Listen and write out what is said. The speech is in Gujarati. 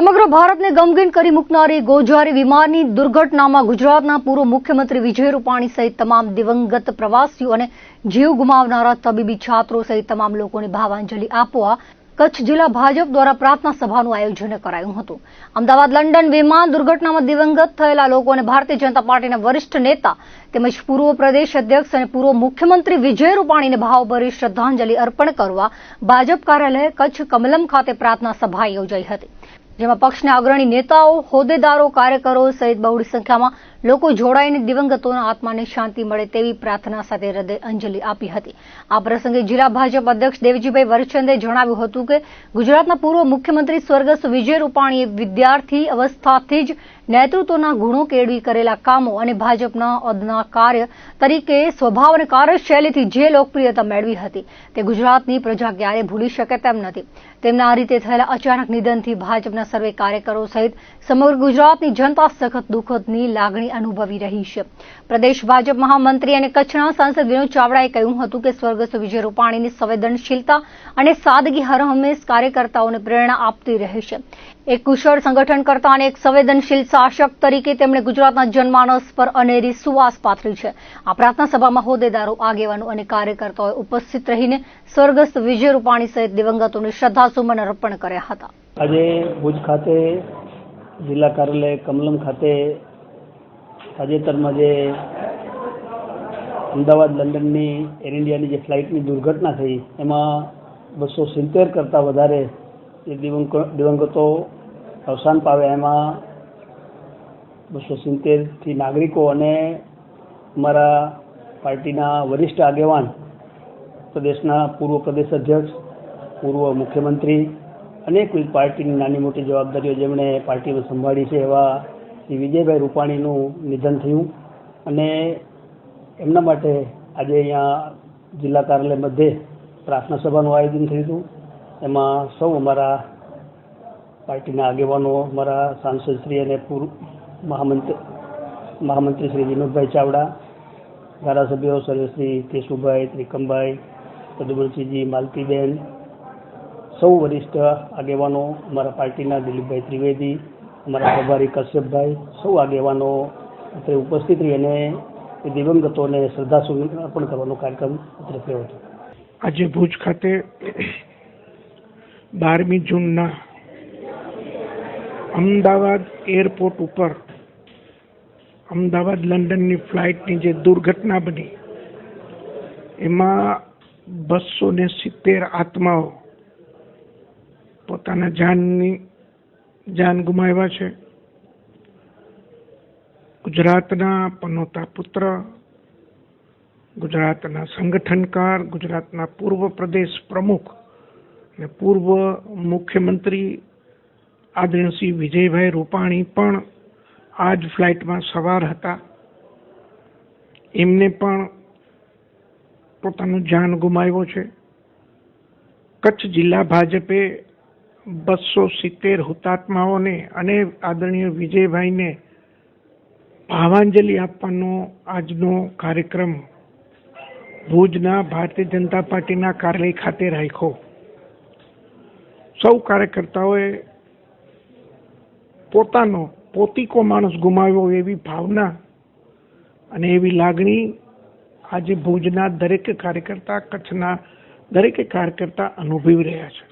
સમગ્ર ભારતને ગમગીન કરી મૂકનારી ગોજારી વિમાનની દુર્ઘટનામાં ગુજરાતના પૂર્વ મુખ્યમંત્રી વિજય રૂપાણી સહિત તમામ દિવંગત પ્રવાસીઓ અને જીવ ગુમાવનારા તબીબી છાત્રો સહિત તમામ લોકોને ભાવાંજલિ આપવા કચ્છ જિલ્લા ભાજપ દ્વારા પ્રાર્થના સભાનું આયોજન કરાયું હતું. અમદાવાદ, લંડન વિમાન દુર્ઘટનામાં દિવંગત થયેલા લોકોને ભારતીય જનતા પાર્ટીના વરિષ્ઠ નેતા તેમજ પૂર્વ પ્રદેશ અધ્યક્ષ અને પૂર્વ મુખ્યમંત્રી વિજય રૂપાણીને ભાવભરી શ્રદ્ધાંજલિ અર્પણ કરવા ભાજપ કાર્યાલય કચ્છ કમલમ ખાતે પ્રાર્થના સભા યોજાઈ હતી. જેમાં પક્ષના અગ્રણી નેતાઓ હોદ્દેદારો કાર્યકરો સહિત બહોળી સંખ્યામાં લોકો જોડાઈને દિવંગતોના આત્માને શાંતિ મળે તેવી પ્રાર્થના સાથે હૃદય અંજલિ આપી હતી. આ પ્રસંગે જિલ્લા ભાજપ અધ્યક્ષ દેવજીભાઈ વરચંદે જણાવ્યું હતું કે ગુજરાતના પૂર્વ મુખ્યમંત્રી સ્વર્ગસ્થ વિજય રૂપાણીએ વિદ્યાર્થી અવસ્થાથી જ નેતૃત્વના ગુણો કેળવી કરેલા કામો અને ભાજપના અદના કાર્ય તરીકે સ્વભાવ અને કાર્યશૈલીથી જે લોકપ્રિયતા મેળવી હતી તે ગુજરાતની પ્રજા ક્યારે ભૂલી શકે તેમ નથી. તેમના આ રીતે થયેલા અચાનક નિધનથી ભાજપના સર્વે કાર્યકરો સહિત સમગ્ર ગુજરાતની જનતા સખત દુઃખદની લાગણી અનુભવી રહી છે. પ્રદેશ ભાજપ મહામંત્રી અને કચ્છના સાંસદ વિનોદ ચાવડાએ કહ્યું હતું કે સ્વર્ગસ્થ વિજય રૂપાણીની સંવેદનશીલતા અને સાદગી હર કાર્યકર્તાઓને પ્રેરણા આપતી રહે છે. એક કુશળ સંગઠનકર્તા અને એક સંવેદનશીલ શાસક તરીકે તેમણે ગુજરાતના જનમાનસ પર અનેરી સુવાસ પાથરી છે. આ પ્રાર્થના સભામાં હોદ્દેદારો, આગેવાનો અને કાર્યકર્તાઓએ ઉપસ્થિત રહીને સ્વર્ગસ્થ વિજય રૂપાણી સહિત દિવંગતોને શ્રદ્ધાસુમન અર્પણ કર્યા હતા. આજે ભુજ ખાતે જિલ્લા કાર્યાલય કમલમ ખાતે તાજેતરમાં જે અમદાવાદ, લંડનની, એર ઇન્ડિયાની જે ફ્લાઇટની દુર્ઘટના થઈ, એમાં બસો સિત્તેર કરતાં વધારે જે દિવંગ દિવંગતો અવસાન પાવ્યા એમાં બસો સિત્તેરથી નાગરિકો અને અમારા પાર્ટીના વરિષ્ઠ આગેવાન પ્રદેશના પૂર્વ પ્રદેશ અધ્યક્ષ, પૂર્વ મુખ્યમંત્રી અનેક પાર્ટીની નાની મોટી જવાબદારીઓ જેમણે પાર્ટીમાં સંભાળી છે એવા શ્રી વિજયભાઈ રૂપાણીનું નિધન થયું અને એમના માટે આજે અહીંયા જિલ્લા કાર્યાલય મધ્યે પ્રાર્થના સભાનું આયોજન થયું હતું. એમાં સૌ અમારા પાર્ટીના આગેવાનો, અમારા સાંસદશ્રી અને પૂર્વ મહામંત્રી મહામંત્રી શ્રી વિનોદભાઈ ચાવડા, ધારાસભ્યો સર્વશ્રી કેશુભાઈ, ત્રિકમભાઈ પદુમલસિંહજી માલતીબેન, સૌ વરિષ્ઠ આગેવાનો અમારા પાર્ટીના દિલીપભાઈ ત્રિવેદી અમારા પ્રભારી કશ્યપભાઈ, સૌ આગેવાનો અત્રે ઉપસ્થિત રહી અને એ દિવંગતોને શ્રદ્ધાસુમન અર્પણ કરવાનો કાર્યક્રમ અત્રે થયો હતો. આજે ભુજ ખાતે બારમી જૂનના અમદાવાદ એરપોર્ટ ઉપર, અમદાવાદ લંડનની ફ્લાઇટની જે દુર્ઘટના બની, એમાં બસો ને સિત્તેર આત્માઓ પોતાના જાનની જાન ગુમાવ્યા છે. ગુજરાતના પનોતા પુત્ર, ગુજરાતના સંગઠનકાર, ગુજરાતના પૂર્વ પ્રદેશ પ્રમુખ અને પૂર્વ મુખ્યમંત્રી આદરણીય વિજયભાઈ રૂપાણી પણ આ જ ફ્લાઇટમાં સવાર હતા. એમને પણ પોતાનું જાન ગુમાવ્યો છે. કચ્છ જિલ્લા ભાજપે બસો સિત્તેર હુતાત્માઓને અને આદરણીય વિજયભાઈને ભાવાંજલિ આપવાનો આજનો કાર્યક્રમ ભુજના ભારતીય જનતા પાર્ટીના કાર્યાલય ખાતે રાખ્યો. સૌ કાર્યકર્તાઓએ પોતાનો પોતીકો માણસ ગુમાવ્યો એવી ભાવના અને એવી લાગણી આજે ભુજના દરેક કાર્યકર્તા, કચ્છના દરેક કાર્યકર્તા અનુભવી રહ્યા છે.